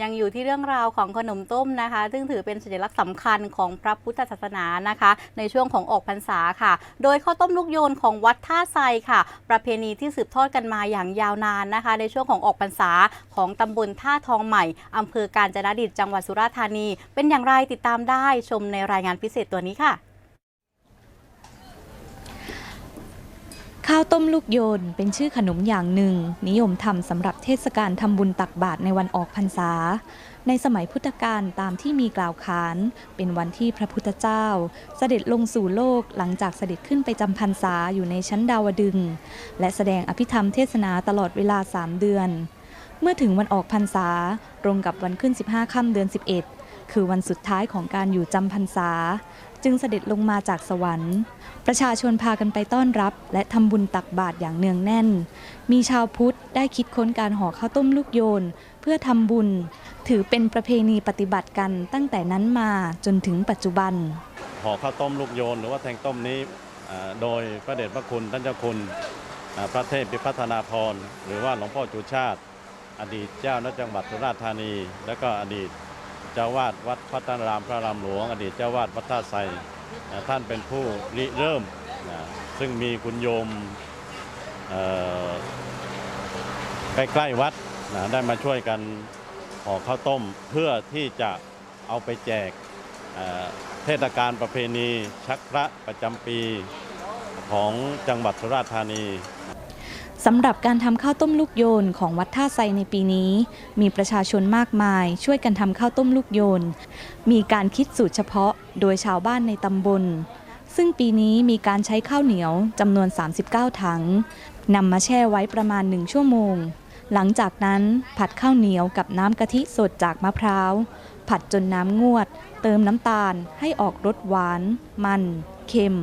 ยังอยู่ที่เรื่องราวของขนมต้มนะคะ ซึ่งถือเป็นสัญลักษณ์สำคัญของพระพุทธศาสนานะคะ ในช่วงของออกพรรษาค่ะ โดยข้าวต้มลูกโยนของวัดท่าไซค่ะ ประเพณีที่สืบทอดกันมาอย่างยาวนานนะคะ ในช่วงของออกพรรษาของตำบลท่าทองใหม่อำเภอกาญจนดิตจังหวัดสุราษฎร์ธานี เป็นอย่างไรติดตามได้ชมในรายงานพิเศษตัวนี้ค่ะ ข้าวต้มลูกโยนเป็นชื่อขนมอย่างหนึ่ง นิยมทำสำหรับเทศกาลทำบุญตักบาตรในวันออกพรรษา ในสมัยพุทธกาลตามที่มีกล่าวขาน เป็นวันที่พระพุทธเจ้า เสด็จลงสู่โลกหลังจากเสด็จขึ้นไปจำพรรษาอยู่ในชั้นดาวดึง และแสดงอภิธรรมเทศนาตลอดเวลาสามเดือน เมื่อถึงวันออกพรรษาตรงกับวันขึ้น 15 ค่ำเดือน 11 คือวันสุดท้ายของการอยู่จำพรรษา จึงเสด็จลงมาจากสวรรค์ ประชาชนพากันไปต้อนรับ และทำบุญตักบาตรอย่างเนืองแน่น มีชาวพุทธได้คิดค้นการห่อข้าวต้มลูกโยน เพื่อทำบุญ ถือเป็นประเพณีปฏิบัติกันตั้งแต่นั้นมาจนถึงปัจจุบันห่อข้าวต้มลูกโยน หรือว่าแทงต้มนี้โดยพระเดชพระคุณท่านเจ้าคุณพระเทพพิพัฒนาพรหรือว่าหลวงพ่อจูชาติ อดีตเจ้าณจังหวัดสุราษฎร์ธานี และก็อดีต เจ้าวาดวัดพัฒนารามพระรามหลวง อดีตเจ้าวาดวัดท่าไซท่านเป็นผู้ริเริ่ม ซึ่งมีคุณโยมใกล้ๆวัดได้มาช่วยกันห่อข้าวต้มเพื่อที่จะเอาไปแจกเทศกาลประเพณีชักพระประจำปีของจังหวัดสุราษฎร์ธานี สำหรับการทำข้าวต้มลูกโยนของวัดท่าไซในปีนี้ มีประชาชนมากมาย ช่วยกันทำข้าวต้มลูกโยน มีการคิดสูตรเฉพาะโดยชาวบ้านในตำบล ซึ่งปีนี้มีการใช้ข้าวเหนียวจำนวน 39 ถังนำมาแช่ไว้ประมาณ1ชั่วโมง หลังจากนั้นผัดข้าวเหนียวกับน้ำกะทิสดจากมะพร้าว ผัดจนน้ำงวด เติมน้ำตาลให้ออกรสหวาน มัน เค็ม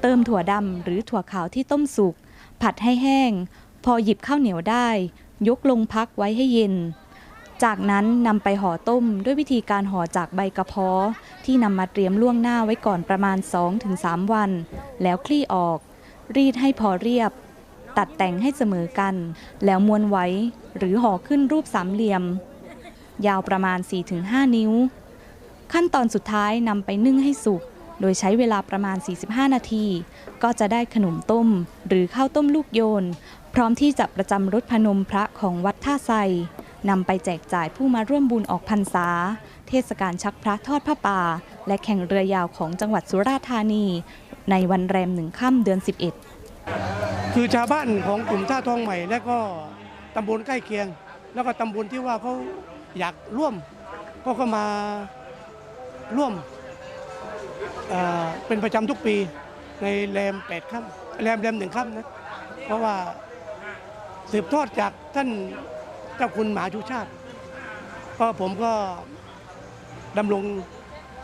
เติมถั่วดำหรือถั่วขาวที่ต้มสุก ผัดให้แห้ง พอหยิบข้าวเหนียวได้ ยกลงพักไว้ให้เย็น จากนั้นนำไปห่อต้มด้วยวิธีการห่อจากใบกระเพาะที่นำมาเตรียมล่วงหน้าไว้ก่อนประมาณ 2-3 วัน แล้วคลี่ออก รีดให้พอเรียบ ตัดแต่งให้เสมอกัน แล้วม้วนไว้ หรือห่อขึ้นรูปสามเหลี่ยม ยาวประมาณ 4-5 นิ้ว ขั้นตอนสุดท้ายนำไปนึ่งให้สุก โดยใช้เวลาประมาณ 45 นาที ก็จะได้ขนมต้ม หรือข้าวต้มลูกโยน พร้อมที่จะประจำรถพนมพระของวัดท่าไซนำไปแจกจ่ายผู้มาร่วมบุญออกพรรษา เทศกาลชักพระทอดผ้าป่า และแข่งเรือยาวของจังหวัดสุราษฎร์ธานี ในวันแรมหนึ่งค่ำเดือน 11 คือชาวบ้านของกลุ่มท่าทองใหม่ และก็ตำบลใกล้เคียง แล้วก็ตำบลที่ว่าเขาอยากร่วม ก็เข้ามาร่วม เป็นประจำทุกปีในแรมแปดค่ำแรมแรมหนึ่งค่ำนะเพราะว่าสืบทอดจากท่านเจ้าคุณหมหาชูชาติ ก็ผมก็ดำรง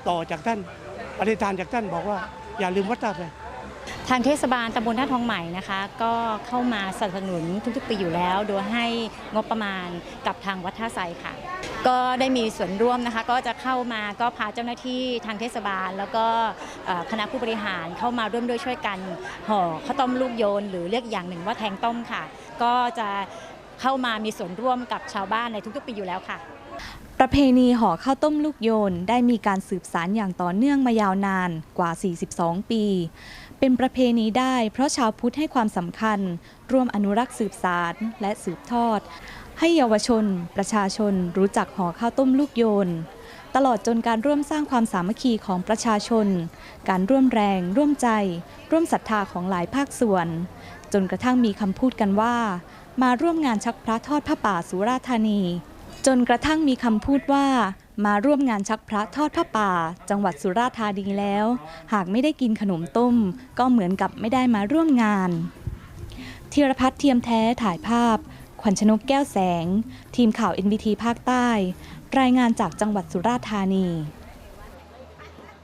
ต่อจากท่านปฏิทานจากท่านบอกว่าอย่าลืมวัดตาเลยทางเทศบาลตำบลท่าทองใหม่นะคะ ก็เข้ามาสนับสนุนทุกๆปีอยู่แล้ว โดยให้งบประมาณกับทางวัดท่าไซค่ะ ก็ได้มีส่วนร่วมนะคะ ก็จะเข้ามาก็พาเจ้าหน้าที่ทางเทศบาล แล้วก็คณะผู้บริหารเข้ามาร่วมด้วยช่วยกันห่อข้าวต้มลูกโยน หรือเรียกอย่างหนึ่งว่าแทงต้มค่ะ ก็จะเข้ามามีส่วนร่วมกับชาวบ้านในทุกๆปีอยู่แล้วค่ะประเพณีห่อข้าวต้มลูกโยนได้มีการสืบสานอย่างต่อเนื่องมายาวนานกว่า 42 ปี เป็นประเพณีได้เพราะชาวพุทธให้ความสำคัญ ร่วมอนุรักษ์สืบสารและสืบทอด ให้เยาวชน ประชาชน รู้จักห่อข้าวต้มลูกโยน ตลอดจนการร่วมสร้างความสามัคคีของประชาชน การร่วมแรง ร่วมใจ ร่วมศรัทธาของหลายภาคส่วน จนกระทั่งมีคำพูดกันว่า มาร่วมงานชักพระทอดผ้าป่าสุราธานี จนกระทั่งมีคำพูดว่ามาร่วมงานชักพระทอดผ้าป่า จังหวัดสุราษฎร์ธานีแล้ว หากไม่ได้กินขนมต้ม ก็เหมือนกับไม่ได้มาร่วมงานธีรพัฒน์เทียมแท้ถ่ายภาพ ขวัญชนกแก้วแสง ทีมข่าว NBT ภาคใต้ รายงานจากจังหวัดสุราษฎร์ธานี